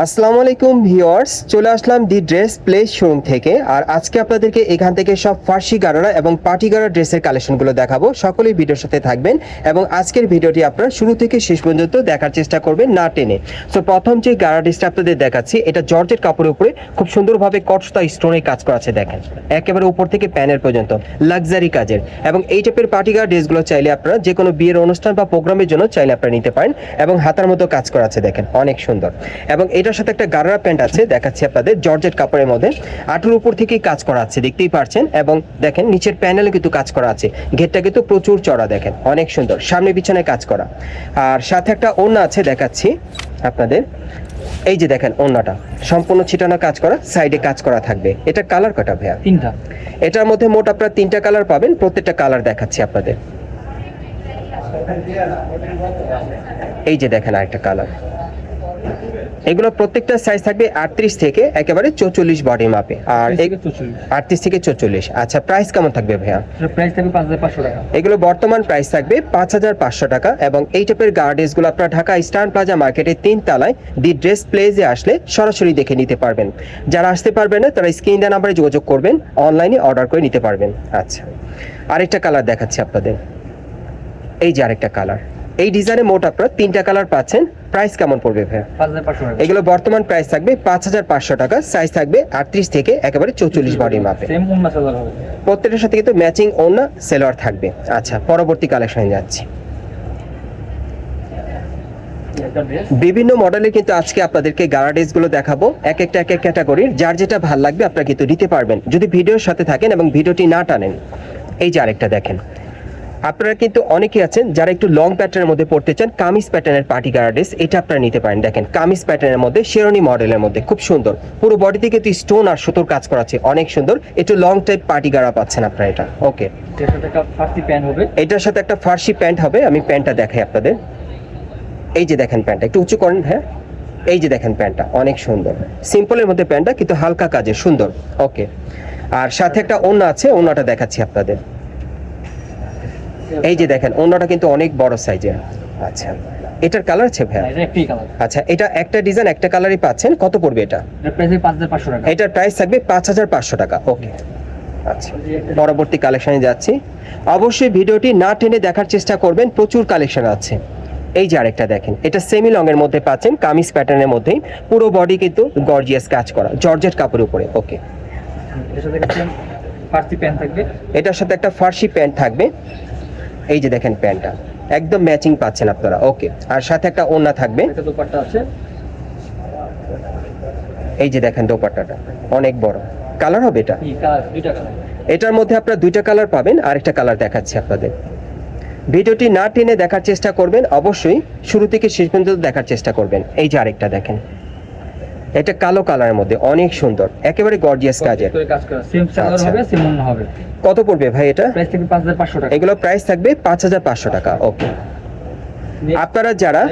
আসসালামু আলাইকুম ভিউয়ার্স, চলে আসলাম দি ড্রেস প্লেস শোরুম থেকে। আর আজকে আপনাদেরকে এখান থেকে সব ফার্সি গারারা এবং পার্টি গারা ড্রেসের কালেকশনগুলো দেখাবো। সকলেই ভিডিওর সাথে থাকবেন এবং আজকের ভিডিওটি আপনারা শুরু থেকে শেষ পর্যন্ত দেখার চেষ্টা করবেন না টেনে। সো প্রথম যে গারা ড্রেসটা আপনাদের দেখাচ্ছি, এটা জর্জের কাপড়ের উপরে খুব সুন্দরভাবে কটসতা স্টোনে কাজ করা আছে দেখেন। একেবারে উপর থেকে প্যানেল পর্যন্ত লাক্সারি কাজের। এবং এই টাইপের পার্টি গারা ড্রেসগুলো চাইলে আপনারা যে কোনো বিয়ের অনুষ্ঠান বা প্রোগ্রামের জন্য চাইলে আপনারা নিতে পারেন এবং হাতার মতো কাজ করা আছে দেখেন, অনেক সুন্দর। এবং এটার সাথে একটা গারারা প্যান্ট আছে দেখাচ্ছি আপনাদের জর্জেট কাপড়ের মধ্যে। আটুর উপর থেকেই কাজ করা আছে দেখতেই পারছেন। এবং দেখেন নিচের প্যানেলে কিন্তু কাজ করা আছে। ঘেরটা কিন্তু প্রচুর চড়া দেখেন অনেক সুন্দর। সামনে পিছনে কাজ করা। আর সাথে একটা ওড়না আছে দেখাচ্ছি আপনাদের। এই যে দেখেন ওড়নাটা। সম্পূর্ণ ছিটানো কাজ করা সাইডে কাজ করা থাকবে। এটা কালার কটা ভাইয়া? তিনটা। এটার মধ্যে মোট আপনারা তিনটা কালার পাবেন প্রত্যেকটা কালার দেখাচ্ছি আপনাদের। এই যে দেখেন আরেকটা কালার। এগুলো প্রত্যেকটা সাইজ থাকবে আটত্রিশ থেকে একেবারে চৌচল্লিশ বডি মাপে আর আটত্রিশ থেকে চৌচল্লিশ। আচ্ছা প্রাইস কেমন থাকবে ভাইয়া? প্রাইস থাকবে পাঁচ হাজার পাঁচশো টাকা। এগুলো বর্তমান প্রাইস থাকবে পাঁচ হাজার পাঁচশো টাকা এবং এই টাইপের গার্ডেসগুলো আপনারা ঢাকা স্টার প্লাজা মার্কেটের তিন তলায় দি ড্রেস প্লেজে আসলে সরাসরি দেখে নিতে পারবেন। যারা আসতে পারবেন না তারা স্ক্রিন দেওয়া নাম্বারে যোগাযোগ করবেন অনলাইনে অর্ডার করে নিতে পারবেন। আচ্ছা আরেকটা কালার দেখাচ্ছি আপনাদের। এই যে আরেকটা কালার এই ডিজাইনে মোট আপনারা তিনটা কালার পাচ্ছেন। প্রাইস কেমন পড়বে টাকা। এগুলো বর্তমান প্রাইস থাকবে পাঁচ হাজার পাঁচশো টাকা সাইজ থাকবে আটত্রিশ থেকে একেবারে চৌচল্লিশ বডি মাপে প্রত্যেকটার সাথে কিন্তু ম্যাচিং ওড়না সেলোয়ার থাকবে। আচ্ছা পরবর্তী কালেকশনে যাচ্ছি। বিভিন্ন মডেলের কিন্তু আজকে আপনাদেরকে গার্ডেসগুলো দেখাবো। এক একটা এক এক ক্যাটাগরির যার যেটা ভালো লাগবে আপনারা কিন্তু নিতে পারবেন। যদি ভিডিওর সাথে থাকেন এবং ভিডিওটি না টানেন এই যে আরেকটা দেখেন। আপনারা কিন্তু অনেকেই আছেন যারা একটু লং প্যাটার্নের মধ্যে পড়তে চান কামিজ প্যাটার্নের পার্টি গার্ডেস এটা আপনারা নিতে পারেন। দেখেন কামিজ প্যাটার্নের মধ্যে শেরনি মডেলের মধ্যে খুব সুন্দর। পুরো বডিতে কিন্তু স্টোন আর সুতোর কাজ করা আছে অনেক সুন্দর। একটু লং টাইপ পার্টি গাড়া পাচ্ছেন আপনারা এটা। ওকে এর সাথে একটা ফার্সি প্যান্ট হবে। এটার সাথে একটা ফার্সি প্যান্ট হবে আমি প্যান্টটা দেখাই আপনাদের। এই যে দেখেন প্যান্টটা একটু উঁচু করেন হ্যাঁ? এই যে দেখেন প্যান্টটা অনেক সুন্দর। সিম্পলের মধ্যে প্যান্টটা কিন্তু হালকা কাজে সুন্দর। ওকে আর সাথে একটা ওড়না আছে ওড়নাটা দেখাচ্ছি আপনাদের। এই যে দেখেন ওড়নাটা কিন্তু অনেক বড় সাইজের আচ্ছা এটার কালার আছে কালার আচ্ছা এটা একটা ডিজাইন একটা কালারই পাচ্ছেন কত পড়বে এটা? এটার প্রাইস থাকবে পাঁচ হাজার পাঁচশো টাকা ওকে আচ্ছা পরবর্তী কালেকশনে যাচ্ছি। অবশ্যই ভিডিওটি না টেনে দেখার চেষ্টা করবেন প্রচুর কালেকশন আছে। এই যে আরেকটা দেখেন এটা সেমি লং এর মধ্যে পাচ্ছেন কামিজ প্যাটার্নের মধ্যেই। পুরো বডি কিন্তু গর্জিয়াস কাজ করা জর্জেট কাপড়ের উপরে ওকে এর সাথে একটা ফার্সি প্যান্ট থাকবে। এটার সাথে একটা ফার্সি প্যান্ট থাকবে। এই যে দেখেন প্যান্টটা একদম ম্যাচিং পাচ্ছেন আপনারা। ওকে আর সাথে একটা ওড়না থাকবে। একটা দোপাট্টা আছে। এই যে দেখেন দোপাট্টাটা। অনেক বড়। কালার হবে এটা? এটার মধ্যে আপনারা দুইটা কালার পাবেন আরেকটা কালার দেখাচ্ছি আপনাদের। ভিডিওটি না টেনে দেখার চেষ্টা করবেন অবশ্যই শুরু থেকে শেষ পর্যন্ত দেখার চেষ্টা করবেন। এই যে আরেকটা দেখেন। এটা কালো কালারের মধ্যে অনেক সুন্দর একেবারে গর্জিয়াস কাজের। আচ্ছা। কত পড়বে ভাই এটা? এগুলো প্রাইস থাকবে পাঁচ হাজার পাঁচশো টাকা ওকে আপনারা যারা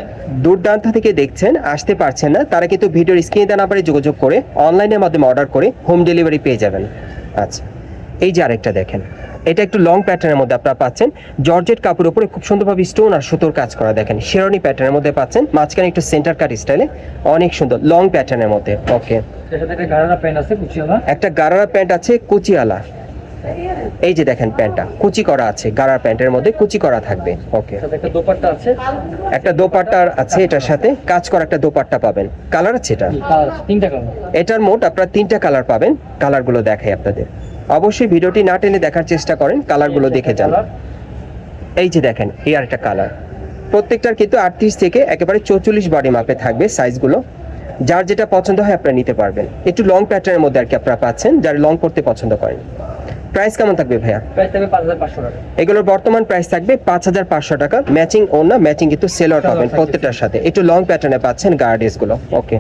দূরদান্ত থেকে দেখছেন আসতে পারছেন না তারা কিন্তু ভিডিওর স্ক্রিনে দেওয়া নাম্বারে যোগাযোগ করে অনলাইনের মাধ্যমে অর্ডার করে হোম ডেলিভারি পেয়ে যাবেন। আচ্ছা। এই যে আরেকটা দেখেন এটা একটু লং প্যাটার্নের মধ্যে আপনারা পাচ্ছেন। জর্জেট কাপড়ের উপরে খুব সুন্দরভাবে স্টোন আর সুতোর কাজ করা দেখেন শেরনি প্যাটার্নের মধ্যে পাচ্ছেন। মাঝখানে একটু সেন্টার কাট স্টাইলে অনেক সুন্দর লং প্যাটার্নের মধ্যে ওকে একটা গাড়ারা প্যান্ট আছে কুচিওয়ালা? গারারা প্যান্ট আছে কুচিওয়ালা। এই যে দেখেন প্যান্টটা কুচি করা আছে গারার প্যান্টের মধ্যে কুচি করা থাকবে ওকে একটা দোপাট্টা আছে। একটা দোপাট্টার আছে এটার সাথে কাজ করা একটা দোপাট্টা পাবেন। কালার আছে এটা? তিনটা কালার এটার মোট আপনারা তিনটা কালার পাবেন কালারগুলো দেখাই আপনাদের। অবশ্যই ভিডিওটি না টেনে দেখার চেষ্টা করেন কালারগুলো দেখে যান। এই যে দেখেন এই একটা কালার। প্রত্যেকটার কিন্তু আটত্রিশ থেকে একেবারে চৌচল্লিশ বডি মাপে থাকবে সাইজগুলো যার যেটা পছন্দ হয় আপনারা নিতে পারবেন। একটু লং প্যাটার্নের মধ্যে আর কি আপনারা পাচ্ছেন যারা লং করতে পছন্দ করেন। প্রাইস কেমন থাকবে ভাইয়া? এগুলোর বর্তমান প্রাইস থাকবে পাঁচ হাজার পাঁচশো টাকা। ম্যাচিং ওনা ম্যাচিং কিন্তু সেলর পাবেন থাকবে। প্রত্যেকটার সাথে। একটু লং প্যাটার্নে পাচ্ছেন গার্ডেসগুলো। ওকে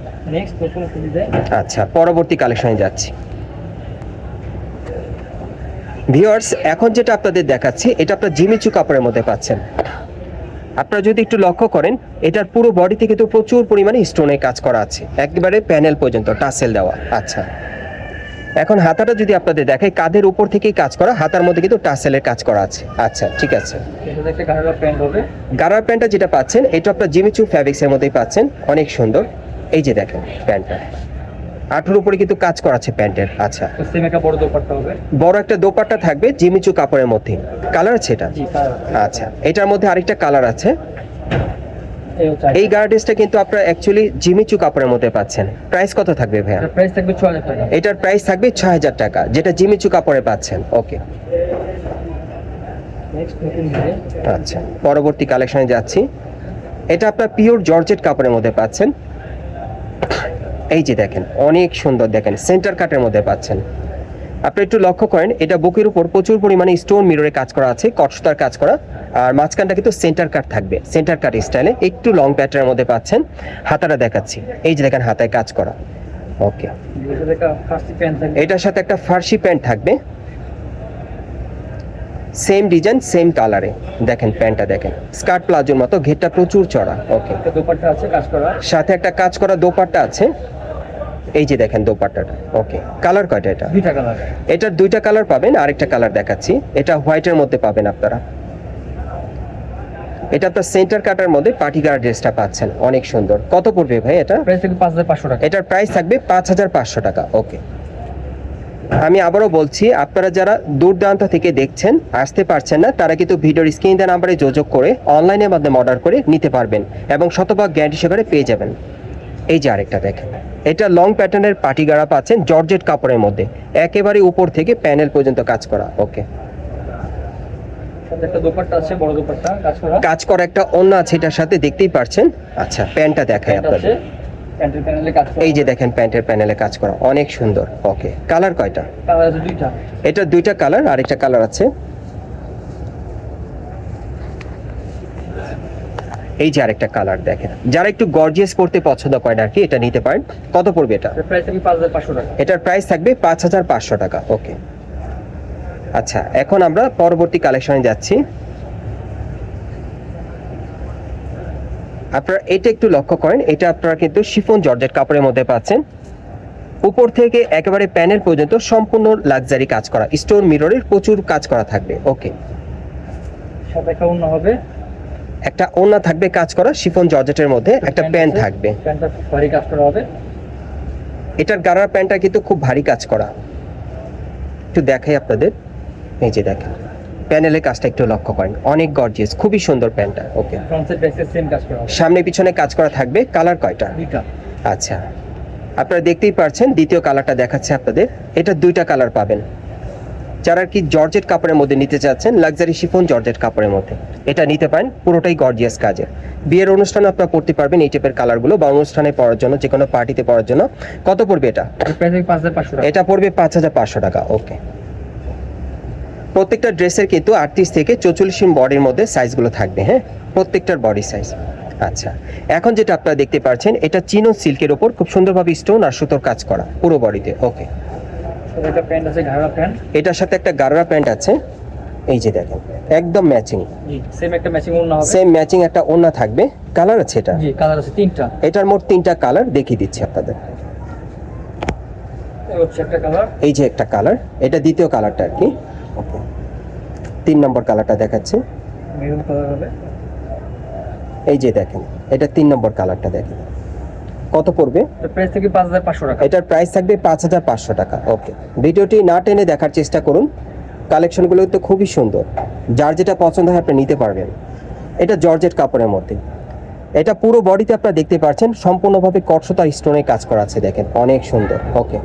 আচ্ছা পরবর্তী কালেকশনে যাচ্ছি। ভিউয়ার্স এখন যেটা আপনাদের দেখাচ্ছি এটা আপনার জিমিচু কাপড়ের মধ্যে পাচ্ছেন। আপনারা যদি একটু লক্ষ্য করেন এটার পুরো বডিতে কিন্তু প্রচুর পরিমাণে স্টোনে কাজ করা আছে। একেবারে প্যানেল পর্যন্ত টাসেল দেওয়া। আচ্ছা। এখন হাতাটা যদি আপনাদের দেখাই কাঁধের উপর থেকেই কাজ করা হাতার মধ্যে কিন্তু টাসেলের কাজ করা আছে। আচ্ছা ঠিক আছে। গারার প্যান্টটা যেটা পাচ্ছেন এটা আপনার জিমিচু ফ্যাব্রিক্সের মধ্যেই পাচ্ছেন। অনেক সুন্দর। এই যে দেখেন প্যান্টটা। আঠুর উপরে কিন্তু কাজ করা আছে প্যান্টের আচ্ছা। সেম একটা বড় দোপাট্টা হবে? বড় একটা দোপাট্টা থাকবে জিমিচু কাপড়ের মধ্যে। কালার আছে এটা? আচ্ছা এটার মধ্যে আরেকটা কালার আছে। এই গার্ডেসটা কিন্তু আপনারা অ্যাকচুয়ালি জিমিচু কাপড়ের মধ্যে পাচ্ছেন। প্রাইস কত থাকবে ভাইয়া? প্রাইস থাকবে ছ টাকা। এটার প্রাইস থাকবে ছয় হাজার টাকা যেটা জিমিচু কাপড়ে পাচ্ছেন। ওকে আচ্ছা পরবর্তী কালেকশনে যাচ্ছি। এটা আপনার পিওর জর্জেট কাপড়ের মধ্যে পাচ্ছেন। এই যে দেখেন অনেক সুন্দর দেখেন সেন্টার কাটের মধ্যে পাচ্ছেন। আপনি একটু লক্ষ্য করেন এটা বুকের উপর প্রচুর পরিমাণে স্টোন মিররে কাজ করা আছে কটসুতার কাজ করা আর মাঝখানটা কিন্তু সেন্টার কাট থাকবে সেন্টার কাট স্টাইলে একটু লং প্যাটার্নের মধ্যে পাচ্ছেন। হাতাটা দেখাচ্ছি এই যে দেখেন হাতায় কাজ করা। ওকে এটার সাথে একটা ফার্সি প্যান্ট থাকবে। সেম ডিজাইন সেম কালারে দেখেন প্যান্টটা দেখেন। স্কার্ট প্লাজোর মতো ঘেরটা প্রচুর চড়া। ওকে দোপাট্টা আছে কাজ করা। সাথে একটা কাজ করা দোপাট্টা আছে। এই যে দেখেন দোপাট্টাটা। ওকে কালার কয়টা এটা? দুইটা কালার এটার দুইটা কালার পাবেন আরেকটা কালার দেখাচ্ছি। এটা হোয়াইটের মধ্যে পাবেন আপনারা। এটা আপনার সেন্টার কাটার মধ্যে পার্টি গার্ড ড্রেসটা পাচ্ছেন। অনেক সুন্দর। কত পড়বে ভাই এটা? প্রাইস থাকবে পাঁচ হাজার পাঁচশো টাকা। এটার প্রাইস থাকবে পাঁচ হাজার পাঁচশো টাকা। ওকে আমি আবারও বলছি আপনারা যারা দূরদান্ত থেকে দেখছেন আসতে পারছেন না তারা কিন্তু ভিডিওর স্ক্রিন দেওয়া নাম্বারে যোগাযোগ করে অনলাইনের মাধ্যমে অর্ডার করে নিতে পারবেন এবং শতভাগ গ্যারান্টি সহকারে পেয়ে যাবেন। এই যে আরেকটা দেখেন এটা লং প্যাটার্নের পাটি গাড়া পাচ্ছেন জর্জেট কাপড়ের মধ্যে। একেবারে উপর থেকে প্যানেল পর্যন্ত কাজ করা ওকে। একটা দোপাট্টা আছে বড় দোপাট্টা কাজ করা। কাজ করা একটা অন্য আছে এটার সাথে দেখতেই পারছেন। আচ্ছা প্যান্টটা দেখাই প্যান্ট আপনাদের। প্যান্টের প্যানেলে কাজ করা এই যে দেখেন প্যান্টের প্যানেলে কাজ করা অনেক সুন্দর। ওকে কালার কয়টা? কালার আছে দুইটা। এটা দুইটা কালার আরেকটা কালার আছে। এই যে আরেকটা কালার দেখেন। যারা একটু গর্জিয়াস পড়তে পছন্দ করেন আর কি এটা নিতে পারেন। কত পড়বে এটা? এটার প্রাইস থাকবে পাঁচ হাজার পাঁচশো টাকা। ওকে। আচ্ছা এখন আমরা পরবর্তী কালেকশনে যাচ্ছি। আপনারা এটা একটু লক্ষ্য করেন এটা আপনারা কিন্তু শিফন জর্জেট কাপড়ের মধ্যে পাচ্ছেন। উপর থেকে একেবারে প্যানেল পর্যন্ত সম্পূর্ণ লাক্সারি কাজ করা স্টোন মিররের প্রচুর কাজ করা থাকবে ওকে। হবে। একটা ওড়না থাকবে কাজ করা শিফন জর্জেটের মধ্যে একটা প্যান্ট থাকবে। ভারী কাজ করা হবে। এটার গাড়ার প্যান্টটা কিন্তু খুব ভারী কাজ করা। একটু দেখাই আপনাদের এই যে দেখেন। প্যানেলের কাজটা একটু লক্ষ্য করেন। অনেক গর্জিয়াস খুবই সুন্দর প্যান্টটা ওকে। সামনে পিছনে কাজ করা থাকবে কালার কয়টা? আচ্ছা আপনারা দেখতেই পারছেন দ্বিতীয় কালারটা দেখাচ্ছে আপনাদের। এটা দুইটা কালার পাবেন। যারা কি জর্জেট কাপড়ের মধ্যে নিতে চাচ্ছেন লাক্সারি শিফন জর্জেট কাপড়ের মধ্যে এটা নিতে পারেন পুরোটাই গর্জিয়াস কাজের। বিয়ের অনুষ্ঠানে আপনারা পড়তে পারবেন এই টাইপের কালারগুলো বা অনুষ্ঠানে পড়ার জন্য যে কোনো পার্টিতে পড়ার জন্য। কত পড়বে এটা? এটা পড়বে পাঁচ হাজার পাঁচশো টাকা ওকে। প্রত্যেকটা ড্রেসের কিন্তু আটত্রিশ থেকে চৌচল্লিশ বডির মধ্যে সাইজগুলো থাকবে হ্যাঁ? প্রত্যেকটার বডি সাইজ আচ্ছা এখন যেটা আপনারা দেখতে পাচ্ছেন এটা চিনো সিল্কের ওপর খুব সুন্দরভাবে স্টোন আর সুতোর কাজ করা পুরো বডিতে ওকে এটার সাথে একটা গাররা প্যান্ট আছে এই যে দেখেন একদম ম্যাচিং সেম একটা ম্যাচিং অন্য হবে। সেম ম্যাচিং একটা ওড়না থাকবে কালার আছে এটা? জি কালার আছে তিনটা। এটার মোট তিনটা কালার দেখিয়ে দিচ্ছি আপনাদের। এই যে একটা কালার এটা দ্বিতীয় কালারটা আর কি ওকে তিন নম্বর কালারটা দেখাচ্ছে। মেরুন কালার হবে। এই যে দেখেন এটা তিন নম্বর কালারটা দেখেন। কত পড়বে? প্রাইস থেকে পাঁচ হাজার পাঁচশো টাকা। এটার প্রাইস থাকবে পাঁচ হাজার পাঁচশো টাকা। ওকে ভিডিওটি না টেনে দেখার চেষ্টা করুন। কালেকশনগুলো তো খুবই সুন্দর। যার যেটা পছন্দ হয় আপনি নিতে পারবেন। এটা জর্জেট কাপড়ের মধ্যে। এটা পুরো বডিতে আপনারা দেখতে পাচ্ছেন সম্পূর্ণভাবে কটসতার স্টোনে কাজ করা আছে দেখেন। অনেক সুন্দর। ওকে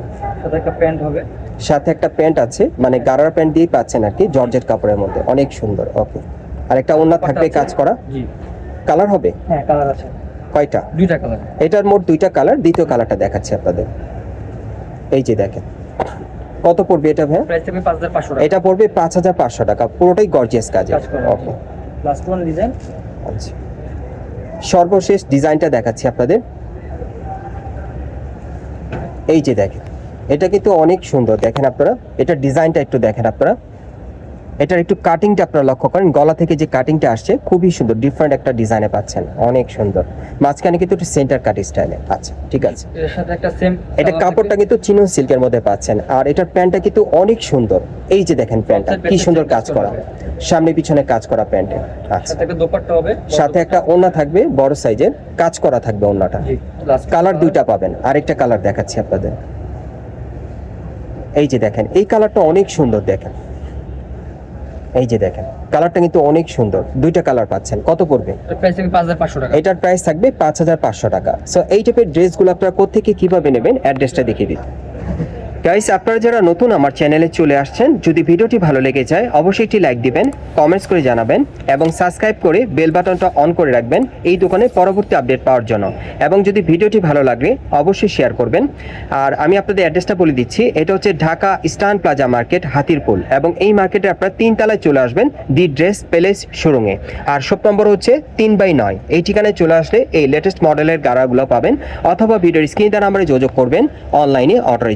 একটা প্যান্ট হবে। সাথে একটা প্যান্ট আছে মানে গারার প্যান্ট দিয়েই পাচ্ছেন আর কি জর্জেট কাপড়ের মধ্যে। অনেক সুন্দর ওকে আর একটা ওড়না থাকবে কাজ করা। জি। কালার হবে? হ্যাঁ কালার আছে। কয়টা? দুইটা কালার এটার মোট দুইটা কালার দ্বিতীয় কালারটা দেখাচ্ছি আপনাদের। এই যে দেখেন। কত পড়বে এটা ভাই এটা পড়বে পাঁচ হাজার পাঁচশো টাকা পুরোটাই গর্জিয়াস কাজ ওকে লাস্ট ওয়ান ডিজাইন আচ্ছা। সর্বশেষ ডিজাইনটা দেখাচ্ছি আপনাদের। এই যে দেখেন। এটা কিন্তু অনেক সুন্দর দেখেন আপনারা। এটা ডিজাইনটা একটু দেখেন আপনারা। এটার একটু কাটিংটা আপনারা লক্ষ্য করেন। গলা থেকে যে কাটিংটা আসছে খুবই সুন্দর ডিফারেন্ট একটা ডিজাইনে পাচ্ছেন। অনেক সুন্দর। মাঝখানে কিন্তু একটু সেন্টার কাট স্টাইলে আচ্ছা ঠিক আছে? এর সাথে একটা সেম এটা কাপড়টা কিন্তু চিনন সিল্কের মধ্যে পাচ্ছেন। আর এটার প্যান্টটা কিন্তু অনেক সুন্দর। এই যে দেখেন প্যান্টটা কি সুন্দর কাজ করা। সামনে পিছনে কাজ করা প্যান্টে। আচ্ছা। সাথে একটা দোপাট্টা হবে সাথে একটা ওড়না থাকবে বড় সাইজের। কাজ করা থাকবে ওড়নাটা। জি কালার দুইটা পাবেন। আরেকটা কালার দেখাচ্ছি আপনাদের। এই যে দেখেন এই কালারটা অনেক সুন্দর দেখেন। এই যে দেখেন কালারটা কিন্তু অনেক সুন্দর। দুইটা কালার পাচ্ছেন। কত পড়বে? এটার প্রাইস থাকবে পাঁচ হাজার পাঁচশো টাকা। সো এই টাইপের ড্রেসগুলো আপনারা কোথেকে কীভাবে নেবেন? অ্যাড্রেসটা দেখিয়ে দিন গাইস আপনারা যারা নতুন আমার চ্যানেলে চলে আসছেন, যদি ভিডিওটি ভালো লেগে যায়, অবশ্যই একটি লাইক দিবেন কমেন্টস করে জানাবেন, এবং সাবস্ক্রাইব করে বেল বাটনটা অন করে রাখবেন এই দোকানে পরবর্তী আপডেট পাওয়ার জন্য। এবং যদি ভিডিওটি ভালো লাগে, অবশ্যই শেয়ার করবেন। আর আমি আপনাদের অ্যাড্রেসটা বলে দিচ্ছি, এটা হচ্ছে Dhaka Eastern Plaza market Hatirpool. এবং এই মার্কেটে আপনারা তিন তলায় চলে আসবেন দি ড্রেস প্যালেস শোরুমে আর শপ নম্বর হচ্ছে তিন বাই নয়। এই ঠিকানায় চলে আসলে এই লেটেস্ট মডেলের গাড়াগুলো পাবেন, অথবা ভিডিওর স্ক্রিন দ্বারা আমরা যোগাযোগ করবেন অনলাইনে অর্ডার